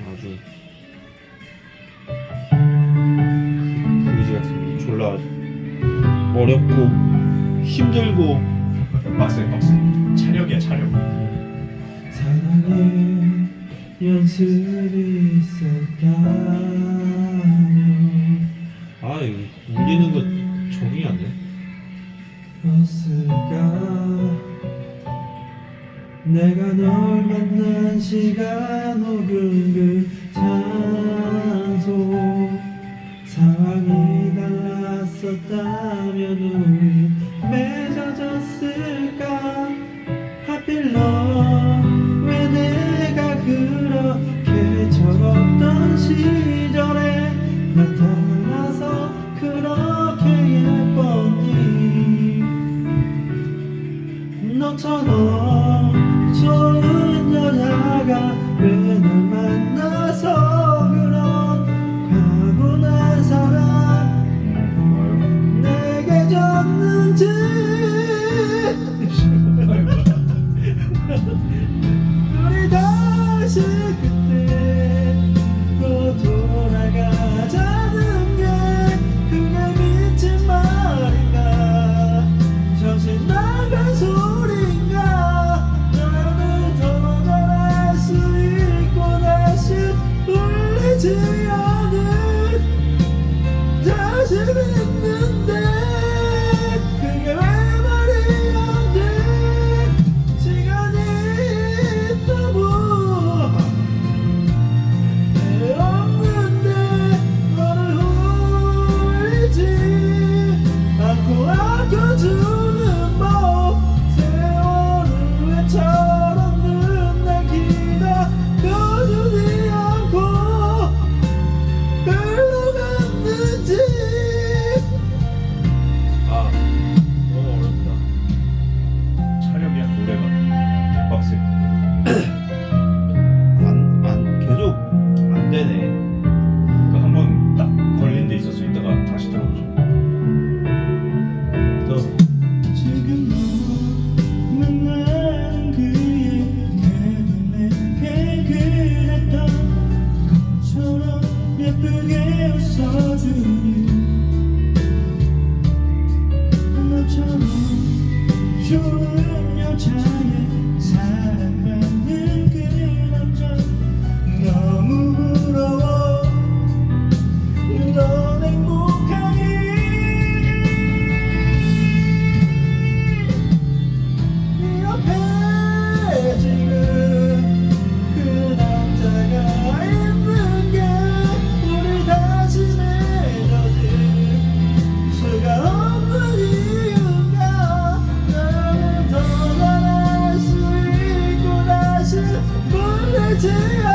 아주 그지 같은 졸라 어렵고 힘들고 빡세 빡세 차력이야 차력. 사랑의 연습이 있었다면 아 이거 울리는 거 적응이 안 돼. 버스가 내가 널 만난 시간 혹은 있었다면 우리 맺어졌을까? 하필 너왜 내가 그렇게 철없던 시절에 나타나서 그렇게 예뻤니? 너처럼 좋은 여자 day